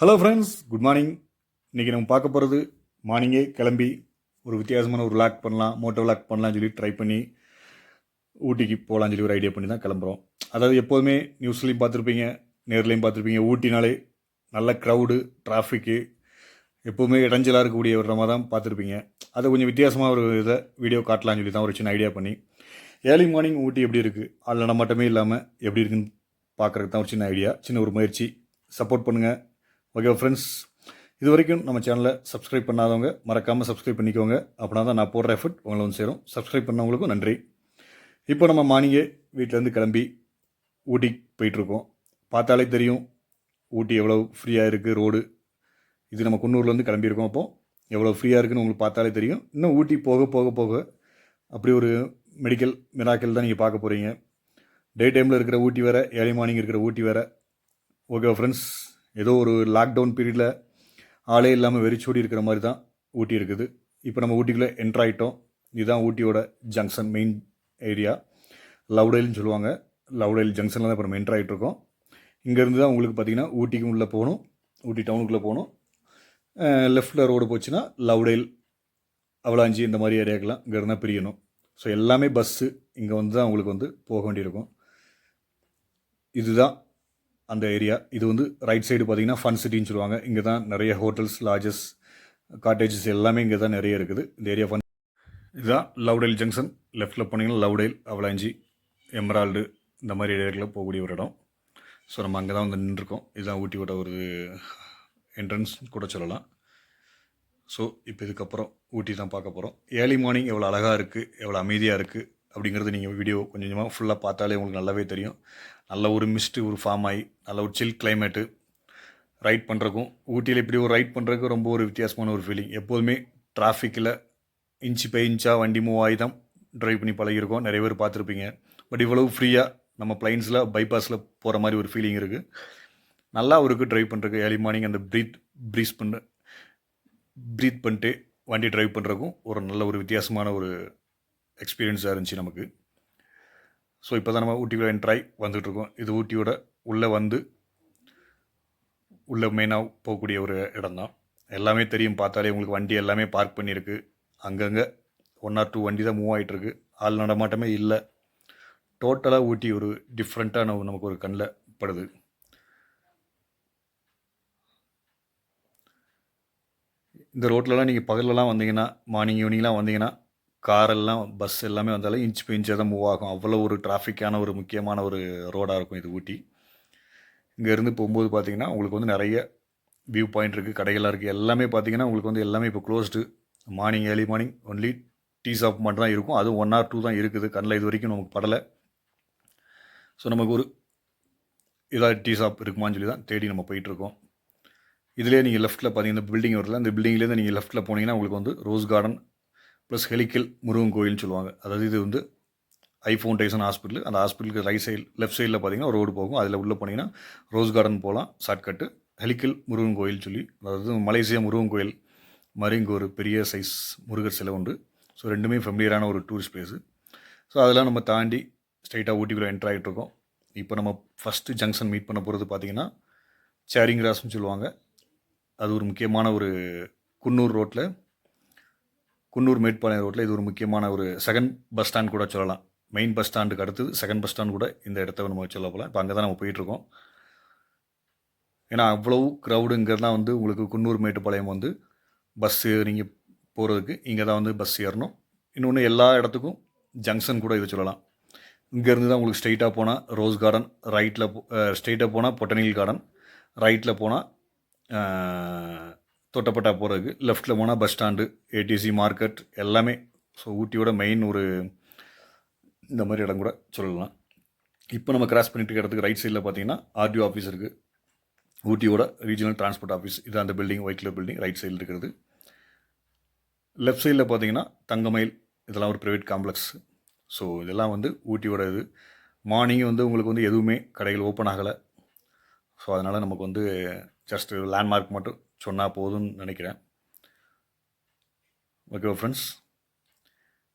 Hello friends good morning இன்றைக்கி நம்ம பார்க்க போகிறது மார்னிங்கே கிளம்பி ஒரு வித்தியாசமான ஒரு லாக் பண்ணலாம் மோட்டோ லாக் பண்ணலாம்னு சொல்லி ட்ரை பண்ணி ஊட்டிக்கு போகலான்னு சொல்லி ஒரு ஐடியா பண்ணி தான் கிளம்புறோம். அதாவது எப்போதுமே நியூஸ்லேயும் பார்த்துருப்பீங்க நேர்லேயும் பார்த்துருப்பீங்க ஊட்டினாலே நல்ல க்ரௌடு டிராஃபிக்கு எப்போவுமே இடைஞ்சலாக இருக்கக்கூடிய ஒரு இடமா தான் பார்த்துருப்பீங்க. அதை கொஞ்சம் வித்தியாசமாக ஒரு இதை வீடியோ காட்டலாம்னு சொல்லி தான் ஒரு சின்ன ஐடியா பண்ணி ஏர்லி மார்னிங் ஊட்டி எப்படி இருக்குது அதில் நம்ம மட்டுமே இல்லாமல் எப்படி இருக்குன்னு பார்க்குறதுக்கு தான் ஒரு சின்ன ஐடியா சின்ன ஒரு முயற்சி. சப்போர்ட் பண்ணுங்கள் ஓகே ஃப்ரெண்ட்ஸ் இது வரைக்கும் நம்ம சேனலை சப்ஸ்கிரைப் பண்ணாதவங்க மறக்காமல் சப்ஸ்கிரைப் பண்ணிக்கோங்க. அப்படின்னா தான் நான் போடுற எஃபர்ட் உங்களை வந்து சேரும். சப்ஸ்கிரைப் பண்ணவங்களுக்கும் நன்றி. இப்போ நம்ம மார்னிங்கே வீட்டிலேருந்து கிளம்பி ஊட்டிக்கு போயிட்டுருக்கோம். பார்த்தாலே தெரியும் ஊட்டி எவ்வளோ ஃப்ரீயாக இருக்குது ரோடு இது நம்ம குன்னூர்லேருந்து கிளம்பியிருக்கோம் அப்போது எவ்வளோ ஃப்ரீயாக இருக்குன்னு உங்களுக்கு பார்த்தாலே தெரியும். இன்னும் ஊட்டி போக போக போக அப்படி ஒரு மெடிக்கல் மிராக்கல் தான் நீங்கள் பார்க்க போகிறீங்க டே டைமில் இருக்கிற ஊட்டி வேறு ஏழை மார்னிங் இருக்கிற ஊட்டி வேறு. ஓகே ஃப்ரெண்ட்ஸ் ஏதோ ஒரு லாக்டவுன் பீரியடில் ஆளே இல்லாமல் வெறிச்சோடி இருக்கிற மாதிரி தான் ஊட்டி இருக்குது. இப்போ நம்ம ஊட்டிக்குள்ளே என்ட்ரு ஆகிட்டோம் இதுதான் ஊட்டியோட ஜங்ஷன் மெயின் ஏரியா லவுடைல்னு சொல்லுவாங்க. லவுடைல் ஜங்ஷனில் தான் இப்போ நம்ம என்ட்ரு ஆகிட்ருக்கோம் இங்கேருந்து தான் உங்களுக்கு பார்த்தீங்கன்னா ஊட்டிக்கு உள்ளே போகணும். ஊட்டி டவுனுக்குள்ளே போகணும். லெஃப்ட்டில் ரோடு போச்சுன்னா லவுடைல் அவலாஞ்சி இந்த மாதிரி ஏரியாக்கெல்லாம் இங்கே இருந்தால் பிரியணும். ஸோ எல்லாமே பஸ்ஸு இங்கே வந்து தான் உங்களுக்கு வந்து போக வேண்டியிருக்கும். இதுதான் அந்த ஏரியா இது வந்து ரைட் சைடு பார்த்தீங்கன்னா ஃபன் சிட்டின்னு சொல்லுவாங்க. இங்கே தான் நிறைய ஹோட்டல்ஸ் லாட்ஜஸ் காட்டேஜஸ் எல்லாமே இங்கே தான் நிறைய இருக்குது. இந்த ஏரியா ஃபன் இதுதான் லவ்டேல் ஜங்ஷன் லெஃப்ட்டில் போனீங்கன்னா லவ்டேல் அவலாஞ்சி எம்ரால்டு இந்த மாதிரி ஏரியாவில் போகக்கூடிய ஒரு இடம். ஸோ நம்ம அங்கே தான் வந்து நின்றுருக்கோம். இதுதான் ஊட்டியோட ஒரு என்ட்ரன்ஸ் கூட சொல்லலாம். ஸோ இப்போ இதுக்கப்புறம் ஊட்டி தான் பார்க்க போகிறோம் ஏர்லி மார்னிங் எவ்வளோ அழகாக இருக்குது எவ்வளோ அமைதியாக இருக்குது அப்படிங்கிறது நீங்கள் வீடியோ கொஞ்சம் கொஞ்சமாக ஃபுல்லாக பார்த்தாலே உங்களுக்கு நல்லாவே தெரியும். நல்ல ஒரு மிஸ்ட்டு ஒரு ஃபார்ம் ஆகி நல்ல ஒரு சில் கிளைமேட்டு ரைட் பண்ணுறக்கும் ஊட்டியில் இப்படி ஒரு ரைட் பண்ணுறதுக்கு ரொம்ப ஒரு வித்தியாசமான ஒரு ஃபீலிங் எப்போதுமே டிராஃபிக்கில் இன்ச்சு பை இன்ச்சாக வண்டி மூவ் ஆகி தான் ட்ரைவ் பண்ணி பழகிருக்கோம் நிறைய பேர் பார்த்துருப்பீங்க. பட் இவ்வளவு ஃப்ரீயாக நம்ம பிளைன்ஸில் பைபாஸில் போகிற மாதிரி ஒரு ஃபீலிங் இருக்குது நல்லா இருக்குது ட்ரைவ் பண்ணுறதுக்கு ஏர்லி மார்னிங் அந்த ப்ரீத் ப்ரீஸ் பண்ண ப்ரீத் பண்ணிட்டு வண்டி ட்ரைவ் பண்ணுறக்கும் ஒரு நல்ல ஒரு வித்தியாசமான ஒரு எக்ஸ்பீரியன்ஸாக இருந்துச்சு நமக்கு. ஸோ இப்போ தான் நம்ம ஊட்டிக்குள்ள என்ட்ராய் வந்துகிட்ருக்கோம் இது ஊட்டியோட உள்ளே வந்து உள்ளே மெயினாக போகக்கூடிய ஒரு இடம் தான் எல்லாமே தெரியும். பார்த்தாலே உங்களுக்கு வண்டி எல்லாமே பார்க் பண்ணியிருக்கு. அங்கங்கே ஒன் ஆர் டூ வண்டி தான் மூவ் ஆகிட்டுருக்கு ஆள் நடமாட்டமே இல்லை. டோட்டலாக ஊட்டி ஒரு டிஃப்ரெண்ட்டான நமக்கு ஒரு கண்ணில் படுது. இந்த ரோட்லலாம் நீங்கள் பகல்லலாம் வந்தீங்கன்னா மார்னிங் ஈவினிங்லாம் வந்தீங்கன்னா காரெல்லாம் பஸ் எல்லாமே வந்தாலும் இன்ச் பை இன்ச்சாக தான் மூவ் ஆகும். அவ்வளோ ஒரு டிராஃபிக்கான ஒரு முக்கியமான ஒரு ரோடாக இருக்கும் இது ஊட்டி. இங்கேருந்து போகும்போது பார்த்தீங்கன்னா உங்களுக்கு வந்து நிறைய வியூ பாயிண்ட் இருக்குது கடைகளாக இருக்குது எல்லாமே பார்த்தீங்கன்னா உங்களுக்கு வந்து எல்லாமே இப்போ closed morning early morning only tea shop மட்டும் தான் இருக்கும். அதுவும் ஒன் ஆர் டூ தான் இருக்குது. கண்ணில் இது வரைக்கும் நமக்கு படலை. ஸோ நமக்கு ஒரு ஏதாவது டீ ஷாப் இருக்குமான்னு சொல்லி தான் தேடி நம்ம போயிட்டுருக்கோம் இதிலே நீங்கள் லெஃப்ட்டில் பார்த்தீங்கன்னா இந்த பில்டிங் வரல. அந்த பில்டிங்லேருந்து நீங்கள் லெஃப்ட்டில் போனீங்கன்னா உங்களுக்கு வந்து rose garden plus Elk Hill Murugan கோயில்னு சொல்லுவாங்க. அதாவது இது வந்து ஐ ஃபவுண்டேஷன் ஹாஸ்பிட்டல். அந்த ஹாஸ்பிட்டலுக்கு ரைட் சைடு லெஃப்ட் சைடில் பார்த்தீங்கன்னா ரோடு போகும். அதில் உள்ளே போனீங்கன்னா ரோஸ் கார்டன் போகலாம் ஷார்ட்கட்டு ஹெலிக்கல் முருகன் கோயில் சொல்லி. அதாவது மலேசியா முருகன் கோயில் மாதிரி இங்கே ஒரு பெரிய சைஸ் முருகர் சிலை உண்டு. ஸோ ரெண்டுமே ஃபெமிலியரான ஒரு டூரிஸ்ட் பிளேஸு ஸோ அதெல்லாம் நம்ம தாண்டி ஸ்ட்ரைட்டாக ஊட்டிக்குள்ளே என்ட்ரு ஆகிட்டு இருக்கோம். இப்போ நம்ம ஃபஸ்ட்டு ஜங்ஷன் மீட் பண்ண போகிறது பார்த்தீங்கன்னா சேரிங் கிராஸ்னு சொல்லுவாங்க. அது ஒரு முக்கியமான ஒரு குன்னூர் ரோட்டில் குன்னூர் மேட்பாளையம் ரோட்டில் இது ஒரு முக்கியமான ஒரு செகண்ட் பஸ் ஸ்டாண்ட் கூட சொல்லலாம். மெயின் பஸ் ஸ்டாண்டுக்கு அடுத்தது செகண்ட் பஸ் ஸ்டாண்ட் கூட இந்த இடத்த நம்ம சொல்ல போகலாம் இப்போ அங்கே தான் நம்ம போயிட்டுருக்கோம். ஏன்னா அவ்வளவு க்ரௌடுங்கிறது வந்து உங்களுக்கு குன்னூர் மேட்டுப்பாளையம் வந்து பஸ்ஸு நீங்கள் போகிறதுக்கு இங்கே தான் வந்து பஸ் ஏறணும். இன்னொன்று எல்லா இடத்துக்கும் ஜங்ஷன் கூட இதை சொல்லலாம். இங்கேருந்து தான் உங்களுக்கு ஸ்ட்ரெயிட்டாக போனால் ரோஸ் கார்டன் ரைட்டில் ஸ்ட்ரெயிட்டாக போனால் பொட்டனியல் கார்டன் ரைட்டில் போனால் தொட்டப்பட்டா போகிறதுக்கு லெஃப்ட்டில் போனால் பஸ் ஸ்டாண்டு ஏடிசி மார்க்கெட் எல்லாமே. ஸோ ஊட்டியோட மெயின் ஒரு இந்த மாதிரி இடம் கூட சொல்லலாம். இப்போ நம்ம கிராஸ் பண்ணிட்டு இடத்துக்கு ரைட் சைடில் பார்த்தீங்கன்னா ஆர்டிஓ ஆஃபீஸ் இருக்குது ஊட்டியோட ரீஜனல் டிரான்ஸ்போர்ட் ஆஃபீஸ் இது அந்த building white colour building right சைடில் இருக்கிறது. லெஃப்ட் சைடில் பார்த்தீங்கன்னா தங்கமயில் இதெல்லாம் ஒரு ப்ரைவேட் காம்ப்ளெக்ஸ் ஸோ இதெல்லாம் வந்து ஊட்டியோட இது. மார்னிங் வந்து உங்களுக்கு வந்து எதுவுமே கடைகள் ஓப்பன் ஆகலை. ஸோ அதனால் நமக்கு வந்து ஜஸ்ட் லேண்ட்மார்க் மட்டும் சொன்னால் போதும்னு நினைக்கிறேன். ஓகே ஃப்ரெண்ட்ஸ்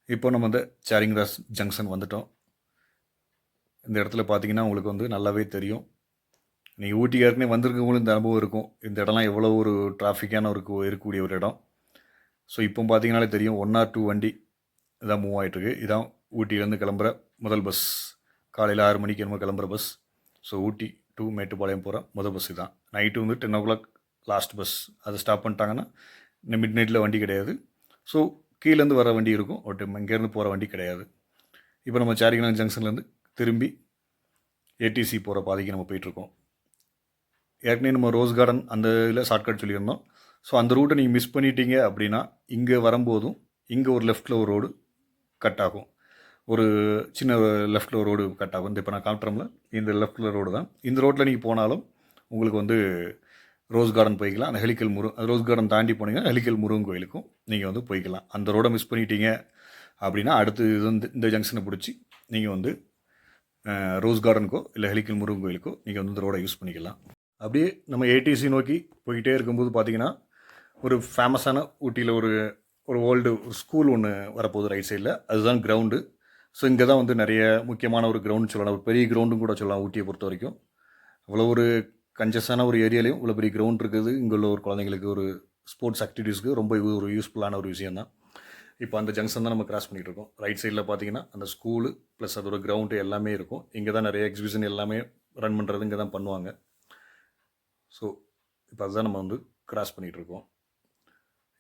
இப்போ நம்ம இந்த சேரிங் ராஸ் ஜங்ஷன் வந்துட்டோம். இந்த இடத்துல பார்த்தீங்கன்னா உங்களுக்கு வந்து நல்லாவே தெரியும். நீங்கள் ஊட்டி ஏற்கனவே வந்திருக்கவங்களும் இந்த அனுபவம் இருக்கும். இந்த இடம்லாம் எவ்வளோ ஒரு டிராஃபிக்கான ஒரு இருக்கக்கூடிய ஒரு இடம். ஸோ இப்போ பார்த்தீங்கனாலே தெரியும். ஒன் ஆர் டூ வண்டி இதான் மூவ் ஆகிட்டுருக்கு இதான் ஊட்டியிலேருந்து கிளம்புற முதல் பஸ் காலையில் ஆறு மணிக்கு என்னமோ கிளம்புற bus so Ooty to Mettupalayam போகிற முதல் பஸ் இதுதான் நைட்டு வந்து ten o'clock last bus அதை ஸ்டாப் பண்ணிட்டாங்கன்னா இந்த மிட் நைட்டில் வண்டி கிடையாது. ஸோ கீழேருந்து வர வண்டி இருக்கும். ஓட்டு இங்கேருந்து போகிற வண்டி கிடையாது. இப்போ நம்ம சாரிகனா ஜங்ஷன்லேருந்து திரும்பி ஏடிசி போகிற பாதைக்கு நம்ம போயிட்டுருக்கோம். ஏற்கனவே நம்ம ரோஸ் கார்டன் அந்த இதில் ஷார்ட்கட் சொல்லியிருந்தோம். ஸோ அந்த ரூட்டை நீங்கள் மிஸ் பண்ணிட்டீங்க அப்படின்னா இங்கே வரும்போதும் இங்கே ஒரு லெஃப்ட்டில் ஒரு ரோடு கட் ஆகும். ஒரு சின்ன லெஃப்ட்டில் ஒரு ரோடு கட் ஆகும். இந்த இப்போ நான் காட்டுறோம்ல இந்த லெஃப்ட்டில் ரோடு தான். இந்த ரோட்டில் நீங்கள் போனாலும் உங்களுக்கு வந்து ரோஸ் கார்டன் போய்க்கலாம். அந்த ஹெலிக்கல் முரு அந்த ரோஸ் கார்டன் தாண்டி போனீங்கன்னா ஹெலிக்கல் முருகன் கோயிலுக்கும் நீங்கள் வந்து போய்க்கலாம். அந்த ரோடை மிஸ் பண்ணிட்டீங்க அப்படின்னா அடுத்து இது வந்து இந்த ஜங்ஷனை பிடிச்சி நீங்கள் வந்து ரோஸ் கார்டனுக்கோ இல்லை ஹெலிக்கல் முருகன் கோயிலுக்கோ நீங்கள் வந்து இந்த ரோடை யூஸ் பண்ணிக்கலாம். அப்படியே நம்ம ஏடிசி நோக்கி போய்கிட்டே இருக்கும்போது பார்த்தீங்கன்னா ஒரு ஃபேமஸான ஊட்டியில் ஒரு ஒரு ஓல்டு ஒரு ஸ்கூல் ஒன்று வரப்போகுது ரைட் சைடில் அதுதான் கிரவுண்டு ஸோ இங்கே தான் வந்து நிறைய முக்கியமான ஒரு கிரவுண்ட் சொல்லலாம். ஒரு பெரிய கிரவுண்டும் கூட சொல்லலாம் ஊட்டியை பொறுத்த வரைக்கும் அவ்வளோ ஒரு கன்ஜஸான ஒரு ஏரியாலையும் இவ்வளோ பெரிய கிரவுண்ட் இருக்குது. இங்கே உள்ள ஒரு குழந்தைங்களுக்கு ஒரு ஸ்போர்ட்ஸ் ஆக்டிவிட்டீஸ்க்கு ரொம்ப ஒரு யூஸ்ஃபுல்லான ஒரு விஷயம் தான் இப்போ அந்த ஜங்ஷன் தான் நம்ம கிராஸ் பண்ணிகிட்டு இருக்கோம். ரைட் சைடில் பார்த்தீங்கன்னா அந்த ஸ்கூலு ப்ளஸ் அதோட கிரவுண்டு எல்லாமே இருக்கும். இங்கே தான் நிறைய எக்ஸிபிஷன் எல்லாமே ரன் பண்ணுறது இங்கே தான் பண்ணுவாங்க. ஸோ இப்போ அதுதான் நம்ம வந்து கிராஸ் பண்ணிகிட்டு இருக்கோம்.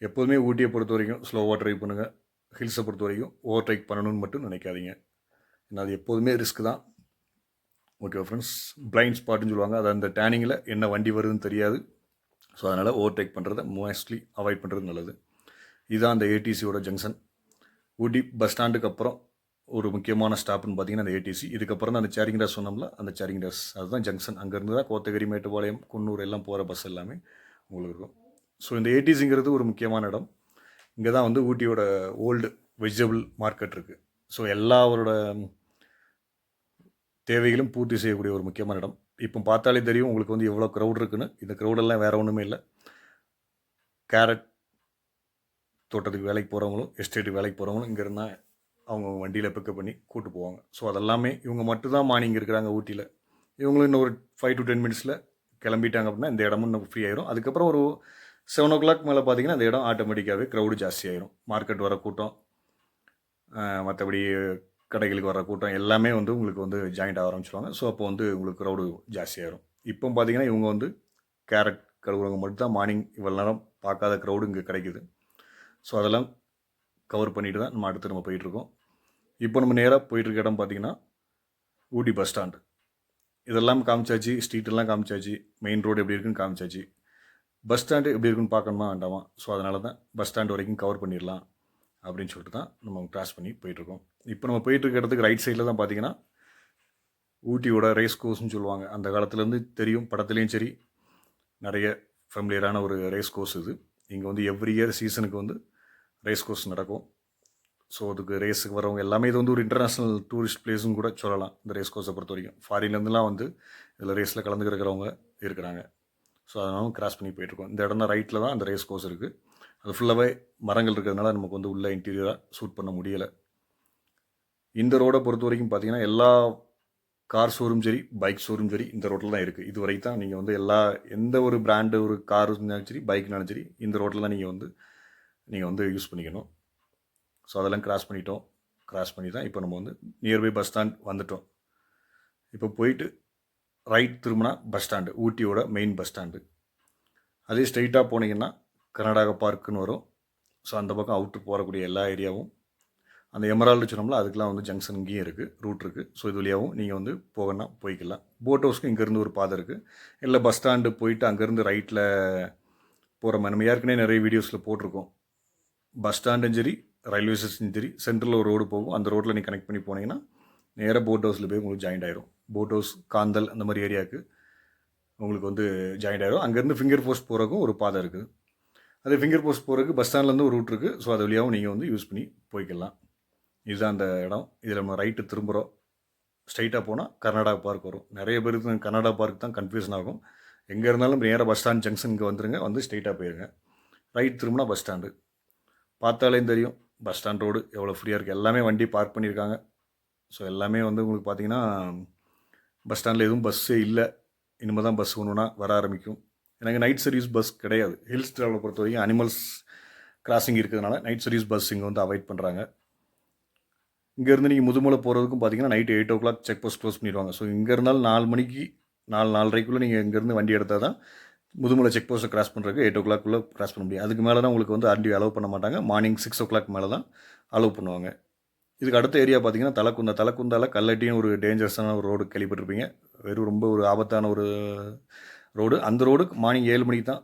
எப்போதுமே ஊட்டியை பொறுத்த வரைக்கும் ஸ்லோவாக ட்ரைவ் பண்ணுங்கள் ஹில்ஸை பொறுத்த வரைக்கும் ஓவர் ட்ரைக் பண்ணணும்னு மட்டும் நினைக்காதீங்க. ஏன்னா அது எப்போதுமே ரிஸ்க் தான். ஓகே ஃப்ரெண்ட்ஸ் பிளைண்ட் ஸ்பாட்னு சொல்லுவாங்க. அது அந்த டேனிங்கில் என்ன வண்டி வருதுன்னு தெரியாது. ஸோ அதனால் ஓவர் டேக் பண்ணுறதை மோஸ்ட்லி அவாய்ட் பண்ணுறது நல்லது. இதுதான் அந்த ஏடிசியோட ஜங்ஷன் ஊட்டி பஸ் ஸ்டாண்டுக்கு அப்புறம் ஒரு முக்கியமான ஸ்டாப்னு பார்த்தீங்கன்னா அந்த ஏடிசி இதுக்கப்புறம் தான் அந்த சேரிங் டாஸ் சொன்னோம்ல அந்த சேரிங் டாஸ் அதுதான் ஜங்ஷன் அங்கேருந்து தான் கோத்தகிரி மேட்டுப்பாளையம் குன்னூர் எல்லாம் போகிற பஸ் எல்லாமே உங்களுக்கு இருக்கும். ஸோ இந்த ஏடிசிங்கிறது ஒரு முக்கியமான இடம். இங்கே தான் வந்து ஊட்டியோட ஓல்டு வெஜிடபிள் மார்க்கெட் இருக்குது ஸோ எல்லாரோட தேவைகளும் பூர்த்தி செய்யக்கூடிய ஒரு முக்கியமான இடம். இப்போ பார்த்தாலே தெரியும் உங்களுக்கு வந்து எவ்வளோ க்ரௌட் இருக்குன்னு. இந்த க்ரௌடெல்லாம் வேறு ஒன்றுமே இல்லை. கேரட் தோட்டத்துக்கு வேலைக்கு போகிறவங்களும் எஸ்டேட்டுக்கு வேலைக்கு போகிறவங்களும் இங்கே இருந்தால் அவங்க வண்டியில் பிக்கப் பண்ணி கூட்டு போவாங்க. ஸோ அதெல்லாமே இவங்க மட்டும்தான் மார்னிங் இருக்கிறாங்க ஊட்டியில். இவங்களும் இன்னும் ஒரு ஃபைவ் டு டென் மினிட்ஸில் கிளம்பிட்டாங்க அப்படின்னா இந்த இடமும் நம்ம ஃப்ரீ ஆயிரும். அதுக்கப்புறம் ஒரு செவன் ஓ கிளாக் மேலே பார்த்தீங்கன்னா அந்த இடம் ஆட்டோமேட்டிக்காகவே க்ரௌடு ஜாஸ்தி ஆயிரும். மார்க்கெட் வர கூட்டம் மற்றபடி கடைகளுக்கு வர கூட்டம் எல்லாமே வந்து உங்களுக்கு வந்து ஜாயிண்ட் ஆக ஆரம்பிச்சிருவாங்க. ஸோ அப்போ வந்து உங்களுக்கு க்ரௌடு ஜாஸ்தி இப்போ பார்த்தீங்கன்னா இவங்க வந்து கேரட் கழுவுறவங்க மட்டும் தான் மார்னிங் இவ்வளோ நேரம் பார்க்காத க்ரௌடு இங்கே கிடைக்குது. ஸோ அதெல்லாம் கவர் பண்ணிட்டு தான் நம்ம அடுத்து நம்ம போயிட்டுருக்கோம் இப்போ நம்ம நேராக போயிட்டுருக்க இடம் பார்த்தீங்கன்னா ஊட்டி பஸ் ஸ்டாண்டு இதெல்லாம் காமிச்சாச்சு ஸ்ட்ரீட் எல்லாம் காமிச்சாச்சு மெயின் ரோடு எப்படி இருக்குன்னு காமிச்சாச்சு. பஸ் ஸ்டாண்டு எப்படி இருக்குன்னு பார்க்கணுமா வேண்டாமா? ஸோ அதனால தான் பஸ் ஸ்டாண்டு வரைக்கும் கவர் பண்ணிடலாம். அப்படின்னு சொல்லிட்டு தான் நம்ம கிராஸ் பண்ணி போயிட்டுருக்கோம். இப்போ நம்ம போயிட்டுருக்க இடத்துக்கு ரைட் சைடில் தான் பார்த்தீங்கன்னா ஊட்டியோட ரேஸ் கோர்ஸ்னு சொல்லுவாங்க. அந்த காலத்துலேருந்து தெரியும் படத்துலேயும் சரி நிறைய ஃபெமிலியரான ஒரு ரேஸ் கோர்ஸ் இது. இங்கே வந்து எவ்ரி இயர் சீசனுக்கு வந்து ரேஸ் கோர்ஸ் நடக்கும். ஸோ அதுக்கு ரேஸுக்கு வரவங்க எல்லாமே இது வந்து ஒரு இன்டர்நேஷ்னல் டூரிஸ்ட் பிளேஸ்னு கூட சொல்லலாம் இந்த ரேஸ் கோர்ஸை பொறுத்த வரைக்கும். ஃபாரின்லேருந்துலாம் வந்து இதில் ரேஸில் கலந்துக்கிறவங்க இருக்கிறாங்க. ஸோ அதனால கிராஸ் பண்ணி போயிட்டுருக்கோம். இந்த இடம் தான் ரைட்டில் தான் அந்த ரேஸ் கோர்ஸ் இருக்குது அது ஃபுல்லாகவே மரங்கள் இருக்கிறதுனால நமக்கு வந்து உள்ளே இன்டீரியராக சூட் பண்ண முடியலை. இந்த ரோடை பொறுத்த வரைக்கும் பார்த்தீங்கன்னா எல்லா கார் ஷோரூம் சரி பைக் ஷோரூம் சரி இந்த ரோட்டில் தான் இருக்குது இது வரைக்கும் தான் நீங்கள் வந்து எல்லா எந்த ஒரு பிராண்டு ஒரு கார் இருந்தாலும் சரி பைக்னாலும் சரி இந்த ரோட்டில் தான் நீங்கள் வந்து நீங்கள் வந்து யூஸ் பண்ணிக்கணும். ஸோ அதெல்லாம் கிராஸ் பண்ணிட்டோம். கிராஸ் பண்ணி தான் இப்போ நம்ம வந்து நியர்பை பஸ் ஸ்டாண்ட் வந்துட்டோம். இப்போ போயிட்டு ரைட் திரும்பினா பஸ் ஸ்டாண்டு ஊட்டியோட மெயின் பஸ் ஸ்டாண்டு அதே ஸ்ட்ரைட்டாக போனீங்கன்னா கர்நாடகா பார்க்குன்னு வரும். ஸோ அந்த பக்கம் அவுட்டு போகக்கூடிய எல்லா ஏரியாவும் அந்த எமரால்டு சொன்னோம்ல அதுக்கெலாம் வந்து ஜங்ஷன் இங்கேயும் இருக்குது ரூட் இருக்குது ஸோ இது வழியாகவும் நீங்கள் வந்து போகணும்னா போய்க்கலாம். போட் ஹவுஸ்க்கு இங்கேருந்து ஒரு பாதை இருக்குது இல்லை பஸ் ஸ்டாண்டு போயிட்டு அங்கேருந்து ரைட்டில் போகிற மாதிரி நம்ம ஏற்கனவே நிறைய வீடியோஸில் போட்டிருக்கோம். பஸ் ஸ்டாண்டும் சரி ரயில்வே ஸ்டேஷன் சரி சென்ட்ரலில் ஒரு ரோடு போகும். அந்த ரோட்டில் நீ கனெக்ட் பண்ணி போனீங்கன்னா நேராக போட் ஹவுஸில் போய் உங்களுக்கு ஜாயிண்ட் ஆயிரும். போட் ஹவுஸ் காந்தல் அந்த மாதிரி ஏரியாவுக்கு உங்களுக்கு வந்து ஜாயிண்ட் ஆயிரும். அங்கேருந்து ஃபிங்கர் போஸ்ட் போகிறதுக்கும் ஒரு பாதை இருக்குது அதே ஃபிங்கர் போஸ்ட் போகிறதுக்கு பஸ் ஸ்டாண்ட்லேருந்து ஒரு ரூட் இருக்குது ஸோ அது வழியாகவும் நீங்கள் வந்து யூஸ் பண்ணி போய்க்கலாம். இதுதான் அந்த இடம். இதில் நம்ம ரைட்டு திரும்புகிறோம் ஸ்ட்ரைட்டாக போனால் கர்நாடகா பார்க் வரும். நிறைய பேருக்கு கர்நாடகா பார்க் தான் கன்ஃபியூஷன் ஆகும். எங்கே இருந்தாலும் நேராக பஸ் ஸ்டாண்ட் ஜங்ஷனுக்கு வந்துருங்க. வந்து ஸ்ட்ரைட்டாக போயிருங்க. ரைட் திரும்பினா பஸ் ஸ்டாண்டு பார்த்தாலே தெரியும். பஸ் ஸ்டாண்ட் ரோடு எவ்வளோ ஃப்ரீயாக இருக்குது எல்லாமே வண்டி பார்க் பண்ணியிருக்காங்க. ஸோ எல்லாமே வந்து உங்களுக்கு பார்த்தீங்கன்னா பஸ் ஸ்டாண்டில் எதுவும் பஸ்ஸே இல்லை. இனிமேல் தான் பஸ் ஒன்றுனா வர ஆரம்பிக்கும். எனக்கு நைட் சர்வீஸ் பஸ் கிடையாது. ஹில்ஸ் ட்ராவலை பொறுத்த வரைக்கும் அனிமல்ஸ் கிராசிங் இருக்கிறதுனால நைட் சர்வீஸ் பஸ் இங்கே வந்து அவாய்ட் பண்ணுறாங்க இங்கேருந்து நீங்கள் முதுமலை போகிறதுக்கும் பார்த்தீங்கன்னா night eight o'clock check post close பண்ணிடுவாங்க. ஸோ இங்கே இருந்தாலும் நாலு மணிக்கு நாலு நாலரைக்குள்ளே நீங்கள் இங்கேருந்து வண்டி எடுத்தால் தான் முதுமலை செக் போஸ்ட்டை கிராஸ் பண்ணுறதுக்கு எயிட் ஓ கிளாக்குள்ளே கிராஸ் பண்ண முடியும். அதுக்கு மேலே தான் உங்களுக்கு வந்து வண்டி அலோவ் பண்ண மாட்டாங்க. மார்னிங் சிக்ஸ் ஓ கிளாக் மேலே தான் அலோவ் பண்ணுவாங்க. இதுக்கு அடுத்த ஏரியா பார்த்தீங்கன்னா தலக்குந்தா. தலக்குந்தால கல்லட்டியும் ஒரு டேஞ்சரஸான ஒரு ரோடு கேள்விப்பட்டிருப்பீங்க. வெறும் ரொம்ப ஒரு ஆபத்தான ஒரு ரோடு. அந்த ரோடு மார்னிங் ஏழு மணிக்கு தான்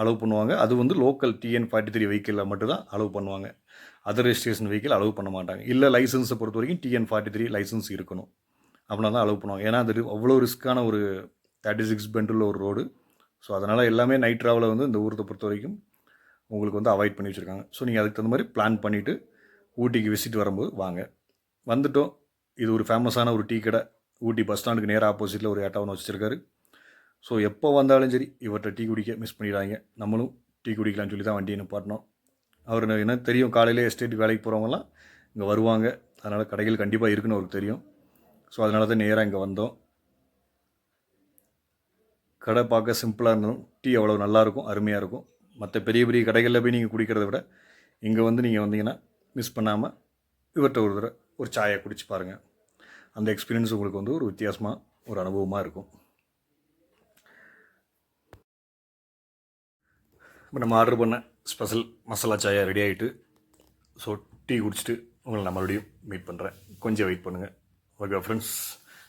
அலோவ் பண்ணுவாங்க. அது வந்து லோக்கல் டிஎன் ஃபார்ட்டி த்ரீ வெஹிக்கிளில் மட்டும்தான் அலோவ் பண்ணுவாங்க. அதர் ரெஜிஸ்ட்ரேஷன் வெஹிக்கிள் அலோவ் பண்ண மாட்டாங்க. இல்லை லைசன்ஸை பொறுத்த வரைக்கும் டிஎன் ஃபார்ட்டி த்ரீ லைசன்ஸ் இருக்கணும். அப்படின்னா தான் அலோவ் பண்ணுவாங்க. ஏன்னா அது அவ்வளோ ரிஸ்க்கான ஒரு தேர்ட்டி சிக்ஸ் பெண்டில் ஒரு ரோடு. ஸோ அதனால் எல்லாமே நைட் ட்ராவலை வந்து இந்த ஊரத்தை பொறுத்த வரைக்கும் உங்களுக்கு வந்து அவாய்ட் பண்ணி வச்சுருக்காங்க. ஸோ நீங்கள் அதுக்கு தகுந்த மாதிரி பிளான் பண்ணிவிட்டு ஊட்டிக்கு விசிட் வரும்போது வாங்க. வந்துட்டோம். இது ஒரு ஃபேமஸான ஒரு டீ கடை. ஊட்டி பஸ் ஸ்டாண்டுக்கு நேராக ஆப்போசிட்டில் ஒரு ஏட்டாவன் வச்சுருக்காரு. ஸோ எப்போ வந்தாலும் சரி இவர்கிட்ட டீ குடிக்க மிஸ் பண்ணிடுறாங்க நம்மளும் டீ குடிக்கலாம்னு சொல்லி தான் வண்டியை நிப்பாட்டினோம். அவர் என்ன தெரியும் காலையிலே எஸ்டேட் வேலைக்கு போகிறவங்கலாம் இங்கே வருவாங்க. அதனால் கடைகள் கண்டிப்பாக இருக்குன்னு அவருக்கு தெரியும். ஸோ அதனால தான் நேராக இங்கே வந்தோம். கடை பார்க்க சிம்பிளாக இருந்தாலும் டீ அவ்வளோ நல்லாயிருக்கும் அருமையாக இருக்கும். மற்ற பெரிய பெரிய கடைகளில் போய் நீங்கள் குடிக்கிறத விட இங்கே வந்து நீங்கள் வந்தீங்கன்னா மிஸ் பண்ணாமல் இவர்கிட்ட ஒரு தடவை ஒரு சாயை குடிச்சு பாருங்கள் அந்த எக்ஸ்பீரியன்ஸ் உங்களுக்கு வந்து ஒரு வித்தியாசமாக ஒரு அனுபவமாக இருக்கும். இப்போ நம்ம ஆர்டர் பண்ண ஸ்பெஷல் மசாலா சாயா ரெடி ஆகிட்டு ஸோ டீ குடிச்சிட்டு உங்களை நான் மறுபடியும் மீட் பண்ணுறேன் கொஞ்சம் வெயிட் பண்ணுங்கள் ஓகே ஃப்ரெண்ட்ஸ்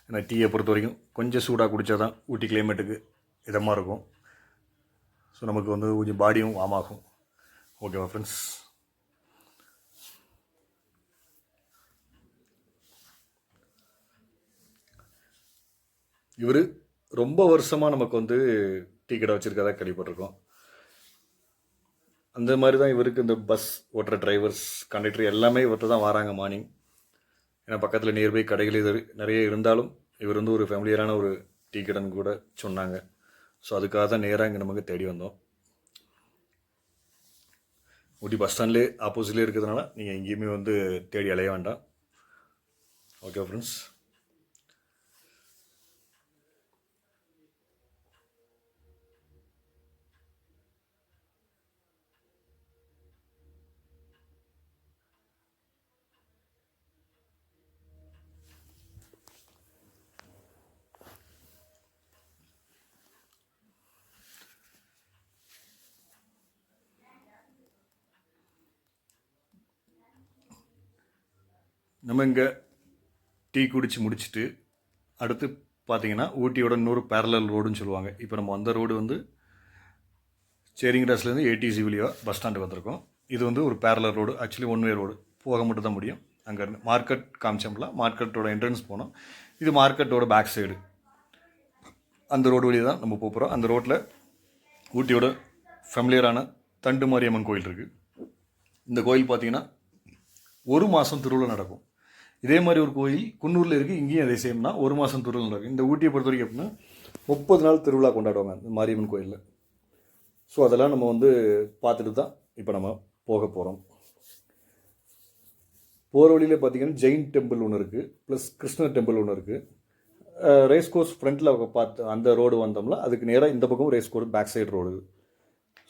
ஏன்னா டீயை பொறுத்த வரைக்கும் கொஞ்சம் சூடாக குடித்தா தான் ஊட்டி கிளைமேட்டுக்கு இதமாக இருக்கும். ஸோ நமக்கு வந்து கொஞ்சம் பாடியும் வார்ம் ஆகும். ஓகேவா ஃப்ரெண்ட்ஸ் இவர் ரொம்ப வருஷமாக நமக்கு வந்து டீ கடை வச்சுருக்கதா கேள்விப்பட்டிருக்கோம். அந்த மாதிரி தான் இவருக்கு இந்த பஸ் ஓட்டுற டிரைவர்ஸ் கண்டக்டர் எல்லாமே இவர்கிட்ட தான் வராங்க மார்னிங் ஏன்னா பக்கத்தில் நியர்பை கடைகள் இது நிறைய இருந்தாலும் இவர் வந்து ஒரு ஃபேமிலியரான ஒரு டீ கடன் கூட சொன்னாங்க. ஸோ அதுக்காக தான் நேராக இங்கே நமக்கு தேடி வந்தோம். ஊட்டி பஸ் ஸ்டாண்ட்லேயே ஆப்போசிட்லேயே இருக்கிறதுனால நீங்கள் எங்கேயுமே வந்து தேடி அலைய வேண்டாம். ஓகே ஃப்ரெண்ட்ஸ் நம்ம இங்கே டீ குடித்து முடிச்சுட்டு அடுத்து பார்த்தீங்கன்னா ஊட்டியோட இன்னொரு பேரலல் ரோடுன்னு சொல்லுவாங்க. இப்போ நம்ம வந்த ரோடு வந்து சேரிங்கடாஸ்லேருந்து ஏடிசி வழியாக பஸ் ஸ்டாண்டு வந்திருக்கோம். இது வந்து ஒரு parallel road actually one way road போக மட்டும் தான் முடியும் அங்கேருந்து மார்க்கெட் காமிச்சோம்ல மார்க்கெட்டோட என்ட்ரன்ஸ் போனோம். இது மார்க்கெட்டோட பேக் சைடு அந்த ரோடு வழியாக தான் நம்ம போகிறோம் அந்த ரோட்டில் ஊட்டியோட ஃபெமிலியரான தண்டு மாரியம்மன் கோயில் இருக்குது இந்த கோயில் பார்த்திங்கன்னா ஒரு மாதம் திருவிழா நடக்கும். இதே மாதிரி ஒரு கோயில் குன்னூரில் இருக்குது இங்கேயும் அதே சேம்னா ஒரு மாதம் திருவிழா நடக்கும். இந்த ஊட்டியை பொறுத்த வரைக்கும் எப்படின்னா முப்பது நாள் திருவிழா கொண்டாடுவாங்க இந்த மாரியம்மன் கோயிலில். ஸோ அதெல்லாம் நம்ம வந்து பார்த்துட்டு தான் இப்போ நம்ம போக போகிறோம் போகிற வழியில் பார்த்தீங்கன்னா ஜெயின் டெம்பிள் ஒன்று இருக்குது ப்ளஸ் கிருஷ்ணர் டெம்பிள் ஒன்று இருக்குது ரேஸ் கோர்ஸ் ஃப்ரண்ட்டில் பார்த்து அந்த ரோடு வந்தோம்னா அதுக்கு நேராக இந்த பக்கம் race course back side road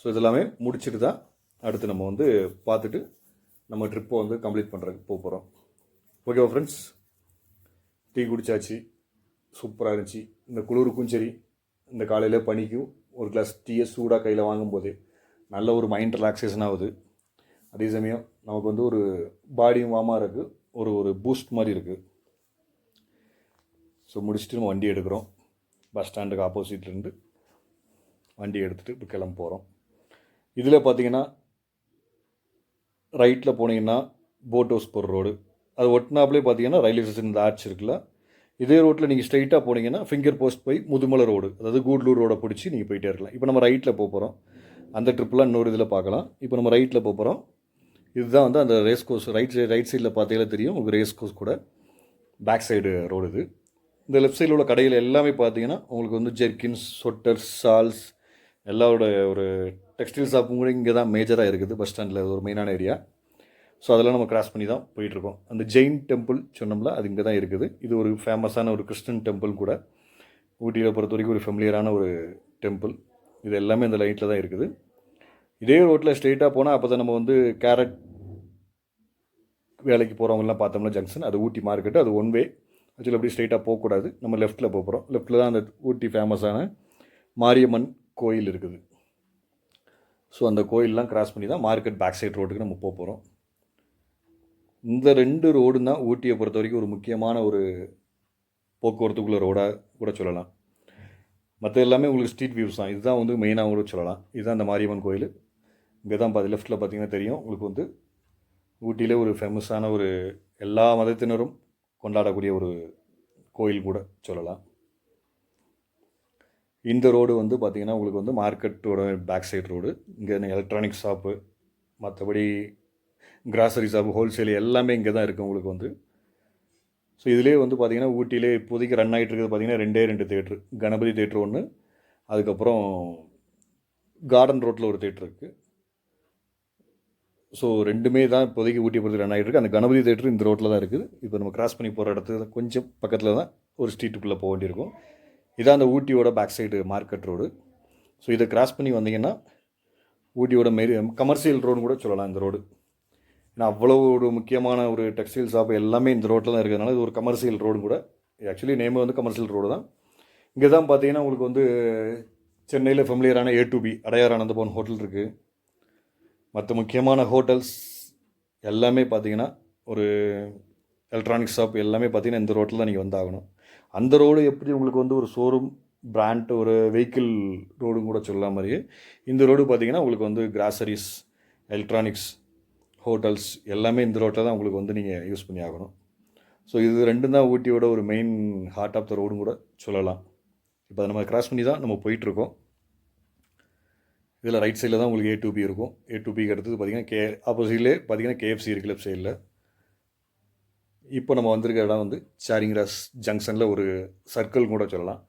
so இதெல்லாமே முடிச்சுட்டு தான் அடுத்து நம்ம வந்து பார்த்துட்டு நம்ம ட்ரிப்பை வந்து கம்ப்ளீட் பண்ணுறதுக்கு போக போகிறோம் ஓகேவா ஃப்ரெண்ட்ஸ் டீ குடிச்சாச்சு. சூப்பராக இருந்துச்சு. இந்த குளிருக்கும் சரி இந்த காலையில் பனிக்கும் ஒரு கிளாஸ் டீயை சூடாக கையில் வாங்கும்போது நல்ல ஒரு மைண்ட் ரிலாக்ஸேஷன் ஆகுது. அதே சமயம் நமக்கு வந்து ஒரு பாடியும் வாமாக இருக்குது ஒரு ஒரு பூஸ்ட் மாதிரி இருக்குது ஸோ முடிச்சுட்டு நம்ம வண்டி எடுக்கிறோம். பஸ் ஸ்டாண்டுக்கு ஆப்போசிட்லேருந்து வண்டி எடுத்துகிட்டு இப்போ கிளம்ப போகிறோம் இதில் பார்த்தீங்கன்னா ரைட்டில் போனீங்கன்னா போட் ஹவுஸ் போகிற ரோடு அது ஒட்டினாப்லே பார்த்தீங்கன்னா ரயில்வே ஸ்டேஷன் இந்த ஆர்ச் இருக்குல்ல. இதே ரோட்டில் நீங்கள் ஸ்ட்ரைட்டாக போனீங்கன்னா ஃபிங்கர் போஸ்ட் போய் முதுமலை ரோடு அதாவது கூடலூர் ரோடை பிடிச்சி நீங்கள் போயிட்டே இருக்கலாம். இப்போ நம்ம ரைட்டில் போக போகிறோம் அந்த ட்ரிப்லாம் இன்னொரு இதில் பார்க்கலாம் இப்போ நம்ம ரைட்டில் போக போகிறோம் இதுதான் வந்து அந்த race course right side right சைடில் பார்த்தீங்கன்னா தெரியும். உங்களுக்கு ரேஸ் கோர்ஸ் கூட பேக் சைடு ரோடு இது. இந்த லெஃப்ட் சைடில் உள்ள கடையில் எல்லாமே பார்த்தீங்கன்னா உங்களுக்கு வந்து ஜெர்கின்ஸ் சொட்டர்ஸ் ஷால்ஸ் எல்லாரோட ஒரு டெக்ஸ்டைல் ஷாப்பும் கூட இங்கே தான் மேஜராக இருக்குது. பஸ் ஸ்டாண்டில் ஒரு மெயினான ஏரியா ஸோ அதெல்லாம் நம்ம கிராஸ் பண்ணி தான் போயிட்டுருக்கோம். அந்த ஜெயின் டெம்பிள் சொன்னோம்ல அது இங்கே தான் இருக்குது. இது ஒரு ஃபேமஸான ஒரு கிறிஸ்டன் டெம்பிள் கூட. ஊட்டியில் பொறுத்த வரைக்கும் ஒரு ஃபெமிலியரான ஒரு டெம்பிள் இது எல்லாமே இந்த லைட்டில் தான் இருக்குது. இதே ரோட்டில் ஸ்ட்ரெயிட்டாக போனால் அப்போ தான் நம்ம வந்து கேரட் வேலைக்கு போகிறவங்கலாம் பார்த்தோம்னா ஜங்ஷன் அது ஊட்டி மார்க்கெட்டு அது ஒன் வே ஆக்சுவலி அப்படி ஸ்ட்ரெயிட்டாக போகக்கூடாது. நம்ம லெஃப்ட்டில் போக போகிறோம் லெஃப்ட்டில் தான் அந்த ஊட்டி ஃபேமஸான மாரியம்மன் கோயில் இருக்குது. ஸோ அந்த கோயிலெலாம் கிராஸ் பண்ணி தான் மார்க்கெட் பேக் சைட் ரோட்டுக்கு நம்ம போக போகிறோம் இந்த ரெண்டு ரோடு தான் ஊட்டியை பொறுத்த வரைக்கும் ஒரு முக்கியமான ஒரு போக்குவரத்துக்குள்ள ரோடாக கூட சொல்லலாம். மற்ற எல்லாமே உங்களுக்கு ஸ்ட்ரீட் வியூஸ் தான். இதுதான் வந்து மெயினாக கூட சொல்லலாம். இதுதான் இந்த மாரியம்மன் கோயில். இங்கே தான் பாதி லெஃப்ட்டில் பார்த்தீங்கன்னா தெரியும். உங்களுக்கு வந்து ஊட்டியில் ஒரு ஃபேமஸான ஒரு எல்லா மதத்தினரும் கொண்டாடக்கூடிய ஒரு கோயில் கூட சொல்லலாம். இந்த ரோடு வந்து பார்த்திங்கன்னா உங்களுக்கு வந்து மார்க்கெட்டோட பேக் சைடு ரோடு இங்கே எலக்ட்ரானிக் ஷாப்பு மற்றபடி கிராசரி ஷாப்பு ஹோல்சேல் எல்லாமே இங்கே தான் இருக்குது உங்களுக்கு வந்து. ஸோ இதிலே வந்து பார்த்திங்கன்னா ஊட்டியிலே இப்போதைக்கு ரன் ஆகிட்டு இருக்கிறது பார்த்திங்கன்னா ரெண்டே ரெண்டு தேட்ரு கணபதி தேட்ரு ஒன்று அதுக்கப்புறம் கார்டன் ரோட்டில் ஒரு தேட்ரு இருக்குது ஸோ ரெண்டுமே தான் இப்போதைக்கு ஊட்டி பொறுத்து ரன் ஆகிட்டு அந்த கணபதி தேட்ரு இந்த ரோட்டில் தான் இருக்குது. இப்போ நம்ம கிராஸ் பண்ணி போகிற இடத்துல கொஞ்சம் பக்கத்தில் தான் ஒரு ஸ்ட்ரீட்டுக்குள்ளே போக வேண்டியிருக்கும். இதான் அந்த ஊட்டியோட back side market road so இதை கிராஸ் பண்ணி வந்தீங்கன்னா ஊட்டியோட மெரி கமர்ஷியல் ரோடு கூட சொல்லலாம் இந்த ரோடு ஏன்னா அவ்வளோ ஒரு முக்கியமான ஒரு டெக்ஸ்டைல் ஷாப் எல்லாமே இந்த ரோட்டில் தான் இருக்கிறதுனால இது ஒரு கமர்ஷியல் ரோடு கூட. ஆக்சுவலி நேம் வந்து கமர்ஷியல் ரோடு தான். இங்கே தான் பார்த்தீங்கன்னா உங்களுக்கு வந்து சென்னையில் ஃபெமிலியரான A to B Adyar Anandabhavan hotel இருக்குது மற்ற முக்கியமான ஹோட்டல்ஸ் எல்லாமே பார்த்தீங்கன்னா ஒரு எலக்ட்ரானிக் ஷாப் எல்லாமே பார்த்தீங்கன்னா இந்த ரோட்டில் தான் நீங்கள் வந்தாகணும். அந்த ரோடு எப்படி உங்களுக்கு வந்து ஒரு ஷோரூம் பிராண்ட் ஒரு வெஹிக்கிள் ரோடும் கூட சொல்லலாம் மாதிரியே இந்த ரோடு பார்த்தீங்கன்னா உங்களுக்கு வந்து கிராசரிஸ் எலக்ட்ரானிக்ஸ் ஹோட்டல்ஸ் எல்லாமே இந்த ரோட்டில் தான் உங்களுக்கு வந்து நீங்கள் யூஸ் பண்ணி ஆகணும். ஸோ இது ரெண்டும் தான் ஊட்டியோட ஒரு மெயின் ஹார்ட் ஆஃப் த ரோடும் கூட சொல்லலாம். இப்போ நம்ம கிராஸ் பண்ணி தான் நம்ம போயிட்டுருக்கோம். இதில் ரைட் சைடில் தான் உங்களுக்கு ஏ டூ பி இருக்கும். ஏ டூ பிக்கு அடுத்தது பார்த்தீங்கன்னா கே ஆப்போசிட்லேயே பார்த்தீங்கன்னா கேஎஃப்சி இருக்குது லெஃப்ட் சைடில் இப்போ நம்ம வந்திருக்க இடம் வந்து சாரிங்ராஸ் ஜங்ஷனில் ஒரு சர்க்கிள் கூட சொல்லலாம்.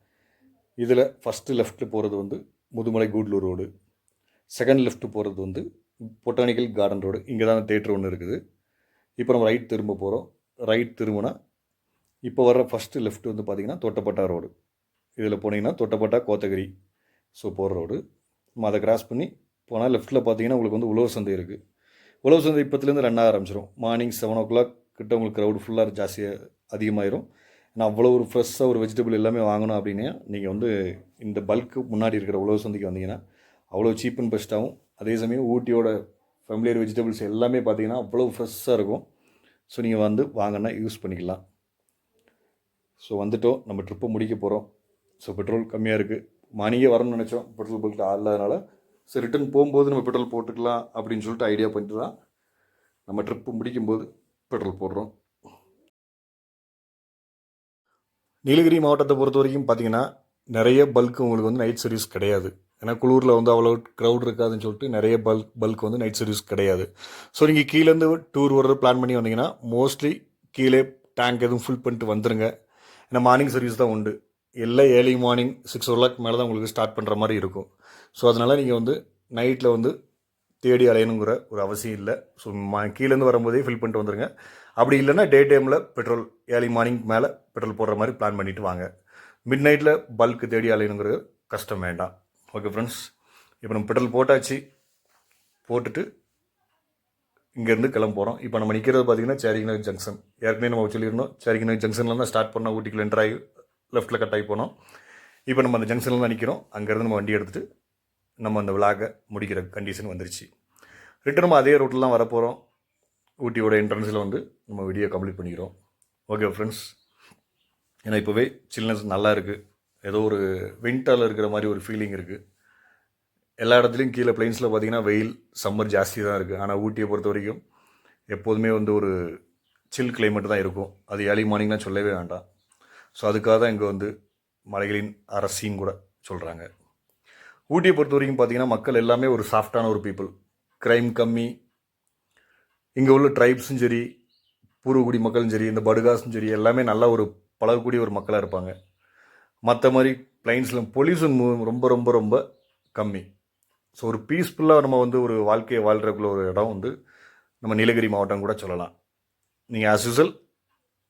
இதில் ஃபஸ்ட்டு லெஃப்ட்டு போகிறது வந்து Mudumalai Gudalur road second left போகிறது வந்து பொட்டானிக்கல் கார்டன் ரோடு இங்கே தான் தேட்டர் ஒன்று இருக்குது. இப்போ நம்ம ரைட் திரும்ப போகிறோம் ரைட் திரும்பினா இப்போ வர்ற ஃபஸ்ட்டு லெஃப்ட் வந்து பார்த்திங்கன்னா தொட்டப்பட்டா ரோடு இதில் போனீங்கன்னா தொட்டப்பட்டா கோத்தகிரி. ஸோ போகிற ரோடு நம்ம அதை கிராஸ் பண்ணி போனால் லெஃப்ட்டில் பார்த்தீங்கன்னா உங்களுக்கு வந்து உழவு சந்தை இருக்குது உழவு சந்தை இப்போத்துலேருந்து ரன் ஆக ஆரம்பிச்சிடும் மார்னிங் செவன் ஓ கிளாக் கிட்ட உங்களுக்கு க்ரௌடு ஃபுல்லாக ஜாஸ்தியாக அதிகமாயிரும். நான் அவ்வளோ ஒரு ஃப்ரெஷ்ஷாக ஒரு வெஜிடபிள் எல்லாமே வாங்கணும் அப்படின்னா நீங்கள் வந்து இந்த பல்க்கு முன்னாடி இருக்கிற உழவு சந்தைக்கு வந்தீங்கன்னா அவ்வளோ சீப் அண்ட் பெஸ்ட்டாகவும் அதே சமயம் ஊட்டியோட ஃபெமிலியர் வெஜிடபிள்ஸ் எல்லாமே பார்த்தீங்கன்னா அவ்வளோ ஃப்ரெஷ்ஷாக இருக்கும். ஸோ நீங்கள் வந்து வாங்கினா யூஸ் பண்ணிக்கலாம். ஸோ வந்துட்டோம். நம்ம ட்ரிப்பை முடிக்க போகிறோம் ஸோ பெட்ரோல் கம்மியாக இருக்குது மணியே வரணும்னு நினச்சோம். பெட்ரோல் பங்க் ஆளாதனால சரி ரிட்டன் போகும்போது நம்ம பெட்ரோல் போட்டுக்கலாம் அப்படின்னு சொல்லிட்டு ஐடியா பண்ணிட்டு தான் நம்ம ட்ரிப்பு முடிக்கும்போது பெட்ரோல் போடுறோம். நீலகிரி மாவட்டத்தை பொறுத்த வரைக்கும் பார்த்தீங்கன்னா நிறைய பல்க் உங்களுக்கு வந்து நைட் சர்வீஸ் கிடையாது. ஏன்னா குளூரில் வந்து அவ்வளோ க்ரௌட் இருக்காதுன்னு சொல்லிட்டு நிறைய பல்க் பல்க் வந்து நைட் சர்வீஸ் கிடையாது. ஸோ நீங்கள் கீழேருந்து டூர் வர்றது பிளான் பண்ணி வந்தீங்கன்னா மோஸ்ட்லி கீழே டேங்க் எதுவும் ஃபில் பண்ணிட்டு வந்துருங்க. ஏன்னா மார்னிங் சர்வீஸ் தான் உண்டு. எல்லாம் early morning six o'clock மேலே தான் உங்களுக்கு ஸ்டார்ட் பண்ணுற மாதிரி இருக்கும். ஸோ அதனால் நீங்கள் வந்து நைட்டில் வந்து தேடி அலையணுங்கிற ஒரு அவசியம் இல்லை. ஸோ மா கீழேருந்து வரும்போதே ஃபில் பண்ணிட்டு வந்துருங்க. அப்படி இல்லைன்னா டே டைமில் பெட்ரோல் ஏர்லி மார்னிங் மேலே பெட்ரோல் போடுற மாதிரி பிளான் பண்ணிவிட்டு வாங்க. மிட் நைட்டில் பல்க் தேடி அலையணுங்கிறது கஷ்டம் வேண்டாம். ஓகே ஃப்ரெண்ட்ஸ் இப்போ நம்ம பெட்ரோல் போட்டாச்சு. போட்டுட்டு இங்கேருந்து கிளம்ப போகிறோம் இப்போ நம்ம நிற்கிறது பார்த்தீங்கன்னா சேரிங்கநகர் ஜங்ஷன் ஏற்கனவே நம்ம சொல்லியிருந்தோம் சேரிங்கநகர் ஜங்ஷனில் தான் ஸ்டார்ட் பண்ணோம். ஊட்டிக்குள்ள என்ட்ரு ஆகி லெஃப்ட்டில் கட் ஆகி போனோம். இப்போ நம்ம அந்த ஜங்ஷனில் தான் நிற்கிறோம் அங்கேருந்து நம்ம வண்டி எடுத்துகிட்டு நம்ம அந்த விழாக முடிக்கிற கண்டிஷன் வந்துருச்சு. ரிட்டர்ன் நம்ம அதே ரூட்டில் தான் வரப்போகிறோம் ஊட்டியோட என்ட்ரன்ஸில் வந்து நம்ம வீடியோ கம்ப்ளீட் பண்ணிக்கிறோம். ஓகே ஃப்ரெண்ட்ஸ் ஏன்னா இப்போவே சில்னஸ் நல்லா இருக்குது ஏதோ ஒரு வின்டரில் இருக்கிற மாதிரி ஒரு ஃபீலிங் இருக்குது எல்லா இடத்துலையும் கீழே பிளைன்ஸில் பார்த்தீங்கன்னா வெயில் சம்மர் ஜாஸ்தி தான் இருக்குது ஆனால் ஊட்டியை பொறுத்த வரைக்கும் எப்போதுமே வந்து ஒரு சில் கிளைமேட் தான் இருக்கும். அது ஏர்லி மார்னிங்லாம் சொல்லவே வேண்டாம். ஸோ அதுக்காக தான் இங்கே வந்து மலைகளின் அரசின்னு கூட சொல்கிறாங்க ஊட்டியை பொறுத்த வரைக்கும் பார்த்தீங்கன்னா மக்கள் எல்லாமே ஒரு சாஃப்டான ஒரு பீப்புள் க்ரைம் கம்மி. இங்கே உள்ள ட்ரைப்ஸும் சரி பூர்வகுடி மக்களும் சரி இந்த படுகாஸும் சரி எல்லாமே நல்லா ஒரு பழகக்கூடிய ஒரு மக்களாக இருப்பாங்க. மற்ற மாதிரி பிளைன்ஸில் பொல்யூஷன் ரொம்ப ரொம்ப ரொம்ப கம்மி. ஸோ ஒரு பீஸ்ஃபுல்லாக நம்ம வந்து ஒரு வாழ்க்கையை வாழ்கிறக்குள்ள ஒரு இடம் வந்து நம்ம நீலகிரி மாவட்டம் கூட சொல்லலாம். நீங்கள் ஆஸ் யூஸ்வல்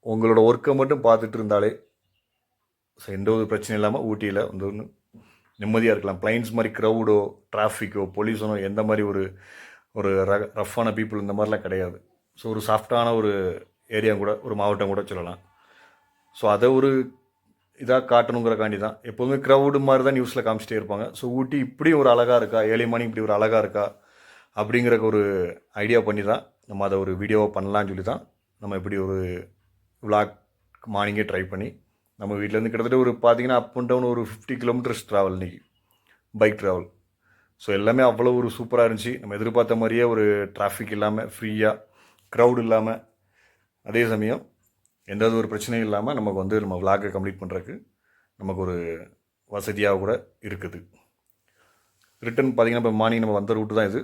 உங்களோட ஒர்க்கை மட்டும் பார்த்துட்டு இருந்தாலே ஸோ எந்த ஒரு பிரச்சனையும் இல்லாமல் ஊட்டியில் வந்து ஒன்று நிம்மதியாக இருக்கலாம். பிளைன்ஸ் மாதிரி க்ரௌடோ டிராஃபிக்கோ பொல்யூஷனோ எந்த மாதிரி ஒரு ஒரு ரஃப்பான பீப்புள் இந்த மாதிரிலாம் கிடையாது. ஸோ ஒரு சாஃப்டான ஒரு ஏரியா கூட ஒரு மாவட்டம் கூட சொல்லலாம். ஸோ அதை ஒரு இதாக காட்டணுங்கிறக்காண்டி தான் எப்போதுமே க்ரௌடு மாதிரி தான் நியூஸில் காமிச்சிட்டே இருப்பாங்க. ஸோ ஊட்டி இப்படி ஒரு அழகாக இருக்கா? ஏழை மணி இப்படி ஒரு அழகாக இருக்கா? அப்படிங்கிற ஒரு ஐடியா பண்ணி தான் நம்ம அதை ஒரு வீடியோவை பண்ணலாம்னு சொல்லி தான் நம்ம இப்படி ஒரு விளாக் மார்னிங்கே ட்ரை பண்ணி நம்ம வீட்டிலேருந்து கிட்டத்தட்ட ஒரு பார்த்தீங்கன்னா அப் அண்ட் டவுன் ஒரு ஃபிஃப்டி கிலோமீட்டர்ஸ் ட்ராவல் இன்றைக்கி பைக் ட்ராவல் ஸோ எல்லாமே அவ்வளோ ஒரு சூப்பராக இருந்துச்சு. நம்ம எதிர்பார்த்த மாதிரியே ஒரு டிராஃபிக் இல்லாமல் ஃப்ரீயாக க்ரௌட் இல்லாமல் அதே சமயம் எந்த ஒரு பிரச்சனையும் இல்லாமல் நமக்கு வந்து நம்ம விளாகை கம்ப்ளீட் பண்ணுறதுக்கு நமக்கு ஒரு வசதியாக கூட இருக்குது. ரிட்டன் பார்த்தீங்கன்னா இப்போ மார்னிங் நம்ம வந்த ரூட்டு தான் இது.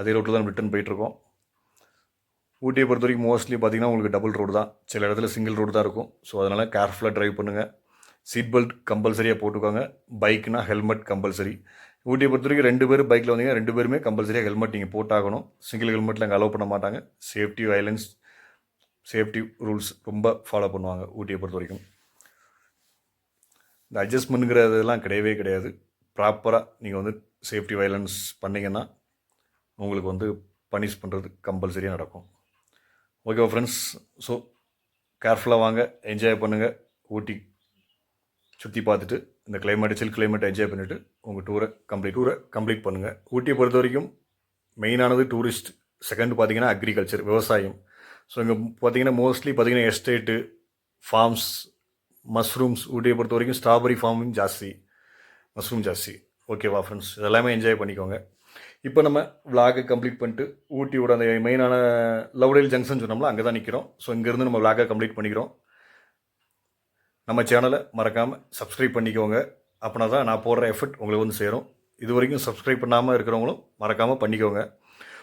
அதே ரூட்டில் தான் ரிட்டன் போயிட்டுருக்கோம் ஊட்டியை பொறுத்த வரைக்கும் மோஸ்ட்லி பார்த்தீங்கன்னா உங்களுக்கு டபுள் ரோடு தான். சில இடத்துல சிங்கிள் ரோடு தான் இருக்கும். ஸோ அதனால் கேர்ஃபுல்லாக ட்ரைவ் பண்ணுங்கள் சீட் பெல்ட் கம்பல்சரியாக போட்டுக்கோங்க. பைக்னா ஹெல்மெட் கம்பல்சரி ஊட்டியை பொறுத்த வரைக்கும் ரெண்டு பேரும் பைக்கில் வந்தீங்கன்னா ரெண்டு பேருமே கம்பல்சரியாக ஹெல்மெட் நீங்கள் போட்டாகணும். சிங்கிள் ஹெல்மெட்டில் அங்கே அலோவ் பண்ண மாட்டாங்க. சேஃப்டி வயலன்ஸ் சேஃப்டி ரூல்ஸ் ரொம்ப ஃபாலோ பண்ணுவாங்க ஊட்டியை பொறுத்த வரைக்கும். இந்த அட்ஜஸ்ட்மெண்ட்டுங்கிறதெல்லாம் கிடையவே கிடையாது. ப்ராப்பராக நீங்கள் வந்து சேஃப்டி வயலன்ஸ் பண்ணிங்கன்னா உங்களுக்கு வந்து பனிஷ் பண்ணுறது கம்பல்சரியாக நடக்கும். ஓகேவா ஃப்ரெண்ட்ஸ் ஸோ கேர்ஃபுல்லாக வாங்க என்ஜாய் பண்ணுங்கள் ஊட்டி சுற்றி பார்த்துட்டு இந்த கிளைமேட் சில் கிளைமேட் என்ஜாய் பண்ணிவிட்டு உங்கள் டூரை கம்ப்ளீட் டூரை கம்ப்ளீட் பண்ணுங்கள் ஊட்டியை பொறுத்த வரைக்கும் மெயினானது டூரிஸ்ட் செகண்ட் பார்த்தீங்கன்னா அக்ரிகல்ச்சர் விவசாயம். ஸோ இங்கே பார்த்தீங்கன்னா மோஸ்ட்லி பார்த்தீங்கன்னா எஸ்டேட்டு ஃபார்ம்ஸ் மஷ்ரூம்ஸ் ஊட்டியை பொறுத்த வரைக்கும் ஸ்ட்ராபெரி ஃபார்மிங் ஜாஸ்தி. மஷ்ரூம் ஜாஸ்தி. ஓகேவா ஃப்ரெண்ட்ஸ் இதெல்லாமே என்ஜாய் பண்ணிக்கோங்க. இப்போ நம்ம விளாகை கம்ப்ளீட் பண்ணிட்டு ஊட்டியோட அந்த மெயினான லவ்டேல் ஜங்ஷன் சொன்னோம்ல அங்கே தான் நிற்கிறோம் ஸோ இங்கேருந்து நம்ம விளாகை கம்ப்ளீட் பண்ணிக்கிறோம். நம்ம சேனலை மறக்காமல் சப்ஸ்கிரைப் பண்ணிக்கோங்க. அப்படின்னா தான் நான் போடுற எஃபர்ட் உங்களுக்கு வந்து சேரும். இது வரைக்கும் சப்ஸ்கிரைப் பண்ணாமல் இருக்கிறவங்களும் மறக்காமல் பண்ணிக்கோங்க.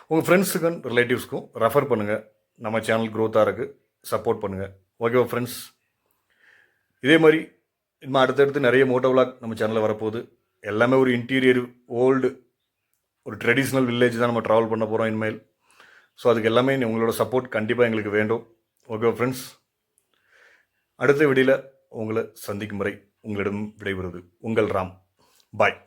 உங்கள் ஃப்ரெண்ட்ஸுக்கும் ரிலேட்டிவ்ஸ்க்கும் ரெஃபர் பண்ணுங்கள் நம்ம சேனல் க்ரோத்தாக இருக்குது சப்போர்ட் பண்ணுங்கள் ஓகேவா ஃப்ரெண்ட்ஸ் இதே மாதிரி இன்னும் அடுத்தடுத்து நிறைய மோட்டோ விளாக் நம்ம சேனலில் வரப்போகுது. எல்லாமே ஒரு இன்டீரியர் ஓல்டு ஒரு ட்ரெடிஷ்னல் வில்லேஜ் தான் நம்ம ட்ராவல் பண்ண போகிறோம் இனிமேல். ஸோ அதுக்கு எல்லாமே உங்களோட சப்போர்ட் கண்டிப்பாக எங்களுக்கு வேண்டும். ஓகே ஃப்ரெண்ட்ஸ் அடுத்த விடியில் உங்களை சந்திக்கும் முறை உங்களிடம் விடைபெறுவது உங்கள் ராம். பாய்